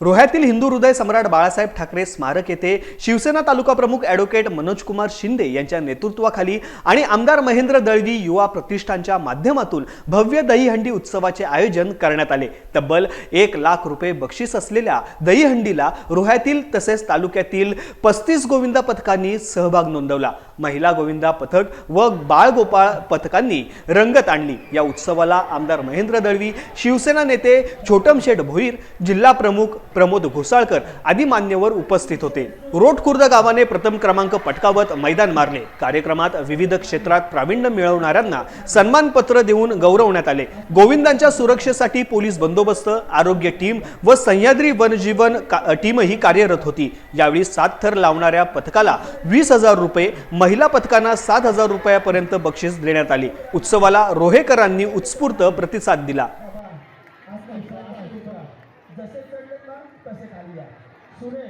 रोह्यातील हिंदू हृदय सम्राट बाळासाहेब ठाकरे स्मारक येथे शिवसेना तालुका प्रमुख ॲडव्होकेट मनोजकुमार शिंदे यांच्या नेतृत्वाखाली आणि आमदार महेंद्र दळवी युवा प्रतिष्ठानच्या माध्यमातून भव्य दहीहंडी उत्सवाचे आयोजन करण्यात आले. तब्बल एक लाख रुपये बक्षीस असलेल्या दहीहंडीला रोह्यातील तसेच तालुक्यातील पस्तीस गोविंदा पथकांनी सहभाग नोंदवला. महिला गोविंदा पथक व बाळगोपाळ पथकांनी रंगत आणली. या उत्सवाला आमदार महेंद्र दळवी शिवसेना नेते छोटमशेठ भोईर जिल्हा प्रमुख प्रमोद घोसाळकर आदी मान्यवर उपस्थित होते. रोट खुर्द गावाने प्रथम क्रमांक पटकावत मैदान मारले. कार्यक्रमात विविध क्षेत्रात प्रावीण्य मिळवणाऱ्यांना सन्मानपत्र देऊन गौरवण्यात आले. गोविंदांच्या सुरक्षेसाठी पोलीस बंदोबस्त आरोग्य टीम व सह्याद्री वनजीवन का- टीमही कार्यरत होती. यावेळी सात थर लावणाऱ्या पथकाला वीस हजार रुपये महिला पथकांना सात हजार रुपयापर्यंत बक्षीस देण्यात आले. उत्सवाला रोहेकरांनी उत्स्फूर्त प्रतिसाद दिला. जसे चढलेत ना तसे खाली या. सुरे